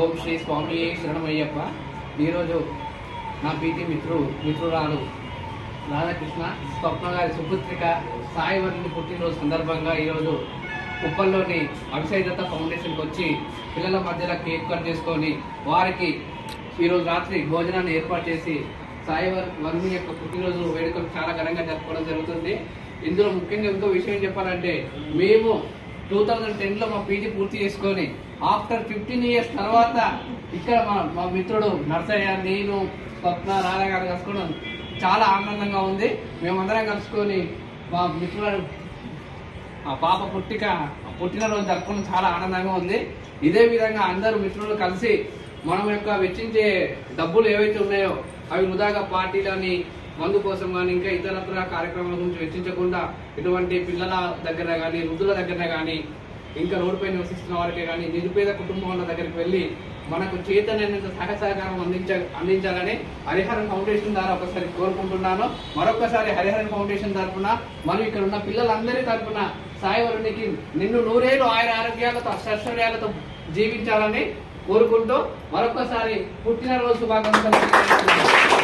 ఓం శ్రీ స్వామి శరణమయ్యప్ప. ఈరోజు నా పీటి మిత్రు మిత్రురాలు రాధాకృష్ణ స్వప్న గారి సుపుత్రిక సాయి వారిని పుట్టినరోజు సందర్భంగా ఈరోజు కుప్పల్లోని అభిషేక్ దత్త ఫౌండేషన్కి వచ్చి పిల్లల మధ్యలో కేక్ కట్ చేసుకొని వారికి ఈరోజు రాత్రి భోజనాన్ని ఏర్పాటు చేసి సాయి వర్మి యొక్క పుట్టినరోజు వేడుకలు చాలా ఘనంగా జరుపుకోవడం జరుగుతుంది. ఇందులో ముఖ్యంగా ఇంకో విషయం చెప్పాలంటే మేము టూ థౌజండ్ టెన్లో మా పీజీ పూర్తి చేసుకొని ఆఫ్టర్ ఫిఫ్టీన్ ఇయర్స్ తర్వాత ఇక్కడ మా మా మిత్రుడు నర్సయ్య నేను స్వప్న రాధా గారు కలుసుకోవడం చాలా ఆనందంగా ఉంది. మేమందరం కలుసుకొని మా మిత్రుడు ఆ పాప పుట్టిక పుట్టినరోజు జరుపుకోవడం చాలా ఆనందంగా ఉంది. ఇదే విధంగా అందరూ మిత్రులు కలిసి మనం యొక్క వెచ్చించే డబ్బులు ఏవైతే ఉన్నాయో అవి వృధాగా పార్టీలని మందు కోసం కానీ ఇంకా ఇతరత్ర కార్యక్రమాల గురించి వెచ్చించకుండా ఇటువంటి పిల్లల దగ్గర కానీ వృద్ధుల దగ్గర కానీ ఇంకా రోడ్డుపై నివసిస్తున్న వారికి కానీ నిరుపేద కుటుంబాల దగ్గరికి వెళ్ళి మనకు చేతనైనంత సహ సహకారం అందించ అందించాలని హరిహరన్ ఫౌండేషన్ ద్వారా ఒకసారి కోరుకుంటున్నాను. మరొకసారి హరిహరన్ ఫౌండేషన్ తరఫున మనం ఇక్కడ ఉన్న పిల్లలందరి తరఫున సాయివరునికి నిన్ను నూరేళ్ళు ఆయన ఆరోగ్యాలతో అష్టైశ్వర్యాలతో జీవించాలని కోరుకుంటూ మరొకసారి పుట్టినరోజు శుభాకాంక్షలు